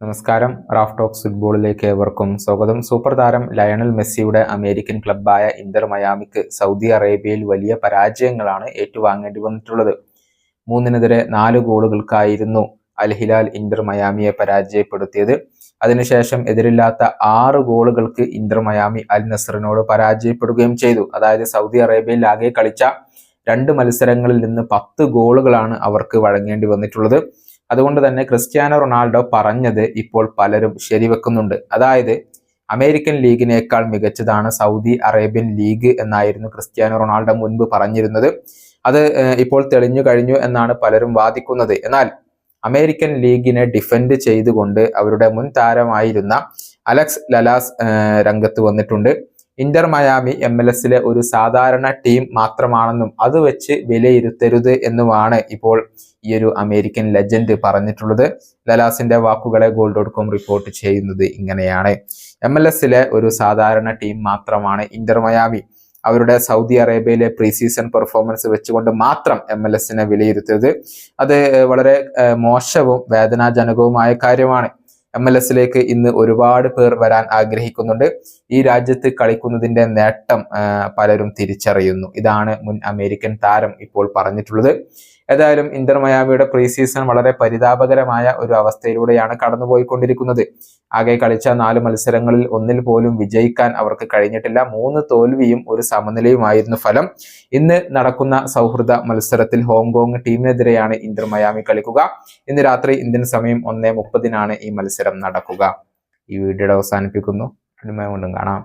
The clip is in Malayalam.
നമസ്കാരം. റാഫ് ടോക്സ് ഫുട്ബോളിലേക്ക് ഏവർക്കും സ്വാഗതം. സൂപ്പർ താരം ലയണൽ മെസ്സിയുടെ അമേരിക്കൻ ക്ലബ്ബായ ഇന്റർ മയാമിക്ക് സൗദി അറേബ്യയിൽ വലിയ പരാജയങ്ങളാണ് ഏറ്റുവാങ്ങേണ്ടി വന്നിട്ടുള്ളത്. മൂന്നിനെതിരെ നാല് ഗോളുകൾക്കായിരുന്നു അൽ ഹിലാൽ ഇന്റർ മയാമിയെ പരാജയപ്പെടുത്തിയത്. അതിനുശേഷം എതിരില്ലാത്ത ആറ് ഗോളുകൾക്ക് ഇന്റർ മയാമി അൽ നസറിനോട് പരാജയപ്പെടുകയും ചെയ്തു. അതായത് സൗദി അറേബ്യയിൽ ആകെ കളിച്ച രണ്ട് മത്സരങ്ങളിൽ നിന്ന് പത്ത് ഗോളുകളാണ് അവർക്ക് വഴങ്ങേണ്ടി വന്നിട്ടുള്ളത്. അതുകൊണ്ട് തന്നെ ക്രിസ്ത്യാനോ റൊണാൾഡോ പറഞ്ഞത് ഇപ്പോൾ പലരും ശരിവെക്കുന്നുണ്ട്. അതായത് അമേരിക്കൻ ലീഗിനേക്കാൾ മികച്ചതാണ് സൗദി അറേബ്യൻ ലീഗ് എന്നായിരുന്നു ക്രിസ്ത്യാനോ റൊണാൾഡോ മുൻപ് പറഞ്ഞിരുന്നത്. അത് ഇപ്പോൾ തെളിഞ്ഞു കഴിഞ്ഞു എന്നാണ് പലരും വാദിക്കുന്നത്. എന്നാൽ അമേരിക്കൻ ലീഗിനെ ഡിഫെൻഡ് ചെയ്തുകൊണ്ട് അവരുടെ മുൻ താരമായിരുന്ന അലക്സ് ലലാസ് രംഗത്ത് വന്നിട്ടുണ്ട്. ഇന്റർ മയാമി എം എൽ എസിലെ ഒരു സാധാരണ ടീം മാത്രമാണെന്നും അത് വെച്ച് വിലയിരുത്തരുത് എന്നുമാണ് ഇപ്പോൾ ഈ ഒരു അമേരിക്കൻ ലെജൻഡ് പറഞ്ഞിട്ടുള്ളത്. ലലാസിന്റെ വാക്കുകളെ ഗോൾ ഡോട്ട് കോം റിപ്പോർട്ട് ചെയ്യുന്നത് ഇങ്ങനെയാണ്. എം എൽ എസിലെ ഒരു സാധാരണ ടീം മാത്രമാണ് ഇന്റർ മയാമി. അവരുടെ സൗദി അറേബ്യയിലെ പ്രീ സീസൺ പെർഫോമൻസ് വെച്ചുകൊണ്ട് മാത്രം എം എൽ എസിനെ വിലയിരുത്തരുത്. അത് വളരെ മോശവും വേദനാജനകവുമായ കാര്യമാണ്. എം എൽ എസിലേക്ക് ഇന്ന് ഒരുപാട് പേർ വരാൻ ആഗ്രഹിക്കുന്നുണ്ട്. ഈ രാജ്യത്ത് കളിക്കുന്നതിന്റെ നേട്ടം പലരും തിരിച്ചറിയുന്നു. ഇതാണ് മുൻ അമേരിക്കൻ താരം ഇപ്പോൾ പറഞ്ഞിട്ടുള്ളത്. ഏതായാലും ഇന്റർ മയാമിയുടെ പ്രീ സീസൺ വളരെ പരിതാപകരമായ ഒരു അവസ്ഥയിലൂടെയാണ് കടന്നുപോയിക്കൊണ്ടിരിക്കുന്നത്. ആകെ കളിച്ച നാല് മത്സരങ്ങളിൽ ഒന്നിൽ പോലും വിജയിക്കാൻ അവർക്ക് കഴിഞ്ഞിട്ടില്ല. മൂന്ന് തോൽവിയും ഒരു സമനിലയുമായിരുന്നു ഫലം. ഇന്ന് നടക്കുന്ന സൗഹൃദ മത്സരത്തിൽ ഹോങ്കോങ് ടീമിനെതിരെയാണ് ഇന്റർ മയാമി കളിക്കുക. ഇന്ന് രാത്രി ഇന്ത്യൻ സമയം ഒന്നേ മുപ്പതിനാണ് ഈ മത്സരം നടക്കുക. ഈ വീഡിയോയുടെ അവസാനിപ്പിക്കുന്നു. വീണ്ടും കാണാം.